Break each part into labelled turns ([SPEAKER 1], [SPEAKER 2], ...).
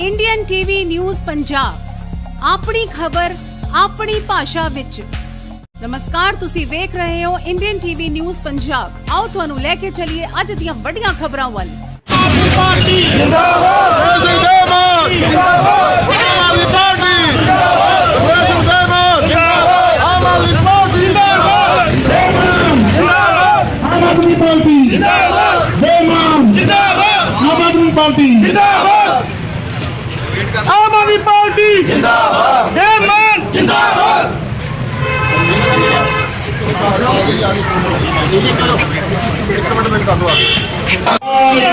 [SPEAKER 1] Indian TV news Punjab ਆਪਣੀ ਖਬਰ ਆਪਣੀ ਭਾਸ਼ਾ ਵਿੱਚ। ਨਮਸਕਾਰ ਤੁਸੀਂ ਵੇਖ ਰਹੇ ਹੋ ਇੰਡੀਅਨ ਟੀਵੀ ਨਿਊਜ਼ ਪੰਜਾਬ ਆਓ ਤੁਹਾਨੂੰ ਲੈ ਕੇ ਚੱਲੀਏ ਅੱਜ ਦੀਆਂ ਵੱਡੀਆਂ ਖਬਰਾਂ ਵੱਲ।
[SPEAKER 2] ਪਾਰਟੀ। ਜਿੰਦਾਬਾਦ ਜਿੰਦਾਬਾਦ। ਜਿੰਦਾਬਾਦ ਆਮ ਆਦਮੀ ਪਾਰਟੀ। ਜਿੰਦਾਬਾਦ ਜਿੰਦਾਬਾਦ। ਆਮ ਆਦਮੀ ਪਾਰਟੀ। ਜਿੰਦਾਬਾਦ
[SPEAKER 3] ਆਮ ਆਦਮੀ ਪਾਰਟੀ।
[SPEAKER 2] ਜਿੰਦਾਬਾਦ।
[SPEAKER 3] ਜੈ ਮਾਨ।
[SPEAKER 2] ਜਿੰਦਾਬਾਦ।
[SPEAKER 3] ਆਮ ਆਦਮੀ ਪਾਰਟੀ।
[SPEAKER 2] ਜਿੰਦਾਬਾਦ। ਆਮ ਆਦਮੀ ਪਾਰਟੀ ਜਿੰਦਾਬਾਦ ਜੈ ਮਾਨ ਜਿੰਦਾਬਾਦ
[SPEAKER 3] ਬੁਲੇ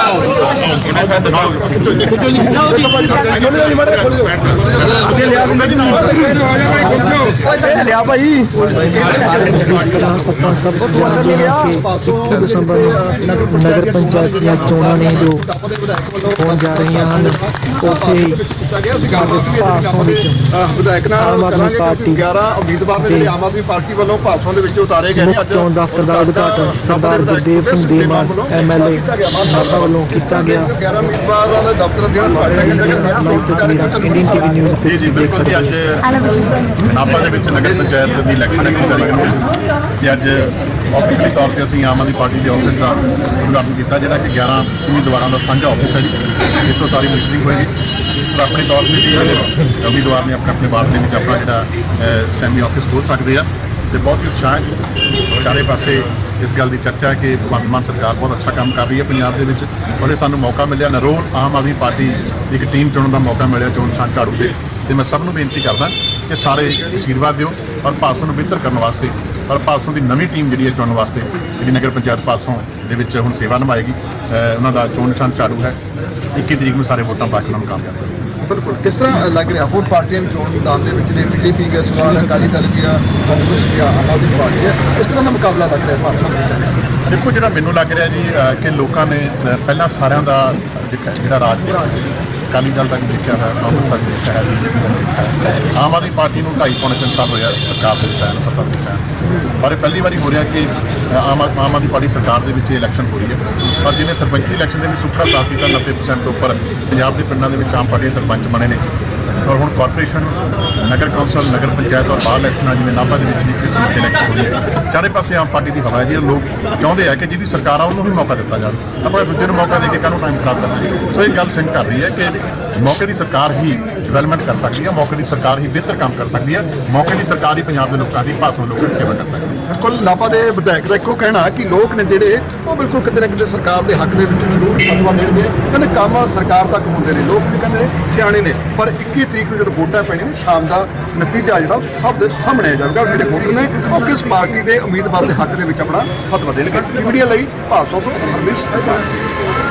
[SPEAKER 3] ਆਦਮੀ ਪਾਰਟੀ
[SPEAKER 4] ਲਿਆ ਭਾਈ
[SPEAKER 5] ਆਪਾਂ ਸਭ ਜਾਣਦੇ ਹਾਂ ਕਿ 21 ਦਸੰਬਰ ਨੂੰ ਨਗਰ ਪੰਚਾਇਤ ਦੀਆਂ ਚੋਣਾਂ ਨੇ ਜੋ ਹੋਣ ਜਾ ਰਹੀਆਂ ਹਨ ਉੱਥੇ ਹੀ ਵਿੱਚ
[SPEAKER 4] ਵਿਧਾਇਕ
[SPEAKER 5] ਆਮ
[SPEAKER 4] ਨਾਲ
[SPEAKER 5] ਆਦਮੀ
[SPEAKER 4] ਕਰਾਂਗੇ
[SPEAKER 5] ਪਾਰਟੀ
[SPEAKER 4] 11 ਉਮੀਦਵਾਰ ਨੇ ਜਿਹੜੇ ਆਮ ਆਦਮੀ ਪਾਰਟੀ ਵੱਲੋਂ ਭਾਸ਼ਣ ਦੇ ਵਿੱਚ ਉਤਾਰੇ ਗਏ ਨੇ
[SPEAKER 5] ਮੁੱਖ ਚੋਣ ਦਫ਼ਤਰ ਦਾ ਉਦਘਾਟਨ ਸਰਦਾਰ ਗੁਰਦੇਵ ਸਿੰਘ ਦੇਮਾਨ ਐਮਐਲਏ ਨਾਭਾ ਵੱਲੋਂ ਕੀਤਾ ਗਿਆ।
[SPEAKER 4] 11 ਉਮੀਦਵਾਰਾਂ ਦਾ ਦਫ਼ਤਰ ਜਿਹੜਾ ਉਦਘਾਟਨ ਕੀਤਾ ਗਿਆ ਸਾਰੀ
[SPEAKER 5] ਲਾਈਵ ਤਸਵੀਰਾਂ ਇੰਡੀਅਨ ਟੀਵੀ ਨਿਊਜ਼ ਤੇ
[SPEAKER 6] ਜੀ
[SPEAKER 5] ਦੇਖ। ਸਕਦੇ
[SPEAKER 6] ਅੱਜ ਨਾਪਾ ਦੇ ਵਿੱਚ ਨਗਰ ਪੰਚਾਇਤ ਦੀ ਇਲੈਕਸ਼ਨ ਹੈ ਜਾਰੀ ਕਰਨੀ ਸੀ ਤੇ ਅੱਜ ਆਫੀਸ਼ੀਅਲੀ ਤੌਰ ਤੇ ਅਸੀਂ ਆਮ ਆਦਮੀ ਪਾਰਟੀ ਦੇ ਆਫਿਸ ਦਾ ਉਦਘਾਟਨ ਕੀਤਾ ਜਿਹੜਾ ਕਿ 11 ਉਮੀਦਵਾਰਾਂ ਦਾ ਸਾਂਝਾ ਆਫਿਸ ਹੈ ਜੀ। ਇੱਥੋਂ ਸਾਰੀ ਮੀਟਿੰਗ ਹੋਏਗੀ। ਤਾਂ ਆਪਣੇ ਤੌਰ ਤੇ ਜਿਹੜੇ ਉਮੀਦਵਾਰ ਨੇ ਆਪਣੇ ਆਪਣੇ ਵਾਰਡ ਦੇ ਵਿੱਚ ਆਪਣਾ ਜਿਹੜਾ ਸੈਮੀ ਆਫਿਸ ਖੋਲ ਸਕਦੇ ਆ। ਤੇ ਬਹੁਤ ਹੀ ਉਤਸ਼ਾਹ। ਚਾਰੇ ਪਾਸੇ ਇਸ ਗੱਲ ਦੀ ਚਰਚਾ ਹੈ ਕਿ ਭਗਵੰਤ ਮਾਨ ਸਰਕਾਰ ਬਹੁਤ ਅੱਛਾ ਕੰਮ ਕਰ ਰਹੀ ਹੈ ਪੰਜਾਬ ਦੇ ਵਿੱਚ ਔਰ ਇਹ ਸਾਨੂੰ ਮੌਕਾ ਮਿਲਿਆ। ਨਰੋਲ ਆਮ ਆਦਮੀ ਪਾਰਟੀ ਦੀ ਇੱਕ ਟੀਮ ਚੁਣਨ ਦਾ ਮੌਕਾ ਮਿਲਿਆ ਚੋਣ ਨਿਸ਼ਾਨ ਝਾੜੂ ਤੇ। ਤੇ ਮੈਂ ਸਭ ਨੂੰ ਬੇਨਤੀ ਕਰਦਾ ਕਿ ਸਾਰੇ ਅਸ਼ੀਰਵਾਦ ਦਿਓ ਔਰ ਭਾਸੋਂ ਨੂੰ ਬਿਹਤਰ ਕਰਨ ਵਾਸਤੇ ਔਰ ਭਾਸੋਂ ਦੀ ਨਵੀਂ ਟੀਮ ਜਿਹੜੀ ਹੈ ਚੁਣਨ ਵਾਸਤੇ ਜਿਹੜੀ ਨਗਰ ਪੰਚਾਇਤ ਭਾਸੋਂ ਦੇ ਵਿੱਚ ਹੁਣ ਸੇਵਾ ਨਿਭਾਏਗੀ। ਉਹਨਾਂ ਦਾ ਚੋਣ ਨਿਸ਼ਾਨ ਝਾੜੂ ਹੈ। 21 ਤਰੀਕ ਨੂੰ ਸਾਰੇ ਵੋਟਾਂ ਪਾ ਕੇ ਉਹਨਾਂ ਨੂੰ ਕਾਮਯਾਬ
[SPEAKER 4] ਬਿਲਕੁਲ। ਕਿਸ ਤਰ੍ਹਾਂ ਲੱਗ ਰਿਹਾ? ਹੋਰ ਪਾਰਟੀਆਂ ਵੀ ਚੋਣ ਮੈਦਾਨ ਦੇ ਵਿੱਚ ਨੇ ਬੀਜੇਪੀ ਗਿਆ ਸਵਾਲ, ਅਕਾਲੀ ਦਲ ਗਿਆ ਕਾਂਗਰਸ ਗਿਆ ਆਮ ਆਦਮੀ ਪਾਰਟੀ ਹੈ ਇਸ ਤਰ੍ਹਾਂ ਦਾ ਮੁਕਾਬਲਾ ਲੱਗ ਰਿਹਾ ਭਾਰਤ
[SPEAKER 6] ਦੇਖੋ, ਜਿਹੜਾ ਮੈਨੂੰ ਲੱਗ ਰਿਹਾ ਜੀ ਕਿ ਲੋਕਾਂ ਨੇ ਪਹਿਲਾਂ ਸਾਰਿਆਂ ਦਾ ਦੇਖਿਆ, ਜਿਹੜਾ ਰਾਜ ਅਕਾਲੀ ਦਲ ਤੱਕ ਦੇਖਿਆ ਹੈ ਕਾਂਗਰਸ ਤੱਕ ਦੇਖਿਆ ਹੈ ਬੀਜੇਪੀ ਤੱਕ ਦੇਖਿਆ ਹੈ ਆਮ ਆਦਮੀ ਪਾਰਟੀ ਨੂੰ ਢਾਈ ਪੌਣੇ ਤਿੰਨ ਸਾਲ ਹੋਇਆ ਸਰਕਾਰ ਦੇ ਵਿੱਚ ਆਇਆ, ਸੱਤਾ ਦੇ ਵਿੱਚ ਆਇਆ। ਪਰ ਇਹ ਪਹਿਲੀ ਵਾਰੀ ਹੋ ਰਿਹਾ ਕਿ ਆਮ ਆਦ- ਆਮ ਆਦਮੀ ਪਾਰਟੀ ਸਰਕਾਰ ਦੇ ਵਿੱਚ ਇਹ ਇਲੈਕਸ਼ਨ ਹੋ ਰਹੀ ਹੈ। ਪਰ ਜਿਵੇਂ ਸਰਪੰਚੀ ਇਲੈਕਸ਼ਨ ਦੇ ਵਿੱਚ ਸੁਪਰਾ ਸਾਫ਼ ਕੀਤਾ 90% ਤੋਂ ਉੱਪਰ ਪੰਜਾਬ ਦੇ ਪਿੰਡਾਂ ਦੇ ਵਿੱਚ ਆਮ ਪਾਰਟੀ ਦੇ ਸਰਪੰਚ ਬਣੇ ਨੇ। ਔਰ ਹੁਣ ਕਾਰਪੋਰੇਸ਼ਨ ਨਗਰ ਕੌਂਸਲ, ਨਗਰ ਪੰਚਾਇਤ ਔਰ ਬਾਲ ਇਲੈਕਸ਼ਨਾਂ ਜਿਵੇਂ ਨਾਭਾ ਦੇ ਵਿੱਚ ਵੀ ਕਿਸ ਵਿੱਚ ਇਲੈਕਸ਼ਨ ਹੋ ਰਹੀ ਹੈ। ਚਾਰੇ ਪਾਸੇ ਆਮ ਪਾਰਟੀ ਦੀ ਹਵਾ ਹੈ ਜੀ। ਇਹ ਲੋਕ ਚਾਹੁੰਦੇ ਆ ਕਿ ਜਿਹਦੀ ਸਰਕਾਰ ਆ ਉਹਨੂੰ ਵੀ ਮੌਕਾ ਦਿੱਤਾ ਜਾਵੇ। ਆਪਣੇ ਦੂਜੇ ਨੂੰ ਮੌਕਾ ਦੇ ਕੇ ਕਾਹਨੂੰ ਟਾਈਮ ਖਰਾਬ ਕਰਨਾ ਸੋ ਇਹ ਗੱਲ ਸਿੰਘ ਕਰ ਰਹੀ ਹੈ ਕਿ ਮੌਕੇ ਦੀ ਸਰਕਾਰ ਹੀ ਡਿਵੈਲਪਮੈਂਟ ਕਰ ਸਕਦੀ ਹੈ, ਮੌਕੇ ਦੀ ਸਰਕਾਰ ਹੀ ਬਿਹਤਰ ਕੰਮ ਕਰ ਸਕਦੀ ਹੈ, ਮੌਕੇ ਦੀ ਸਰਕਾਰ ਹੀ ਪੰਜਾਬ ਦੇ ਲੋਕਾਂ ਦੀ ਭਾਸ਼ਾ ਲੋਕਾਂ ਦੀ ਸੇਵਾ ਕਰ ਸਕਦੀ ਹੈ।
[SPEAKER 4] ਬਿਲਕੁਲ, ਨਾਪਾ ਦੇ ਵਿਧਾਇਕ ਦਾ ਇੱਕੋ ਕਹਿਣਾ ਕਿ ਲੋਕ ਨੇ ਜਿਹੜੇ, ਉਹ ਬਿਲਕੁਲ ਕਿਤੇ ਨਾ ਕਿਤੇ ਸਰਕਾਰ ਦੇ ਹੱਕ ਦੇ ਵਿੱਚ ਜ਼ਰੂਰ ਫਤਵਾ ਦੇਣਗੇ ਕਹਿੰਦੇ ਕੰਮ ਸਰਕਾਰ ਤੱਕ ਹੁੰਦੇ ਨੇ, ਲੋਕ ਵੀ ਕਹਿੰਦੇ ਸਿਆਣੇ ਨੇ, ਪਰ 21 ਤਰੀਕ ਨੂੰ ਜਦੋਂ ਵੋਟਾਂ ਪੈਣੀਆਂ ਨੇ, ਸ਼ਾਮ ਦਾ ਨਤੀਜਾ ਜਿਹੜਾ, ਉਹ ਸਭ ਦੇ ਸਾਹਮਣੇ ਆ ਜਾਵੇਗਾ। ਜਿਹੜੇ ਵੋਟਰ ਨੇ, ਉਹ ਕਿਸ ਪਾਰਟੀ ਦੇ ਉਮੀਦਵਾਰ ਦੇ ਹੱਕ ਦੇ ਵਿੱਚ ਆਪਣਾ ਫਤਵਾ ਦੇਣਗੇ। ਜੀ, ਮੀਡੀਆ ਲਈ ਭਾਸੋ ਤੋਂ ਹਰਮੀਤ ਸਾਹਿਬਾਨ।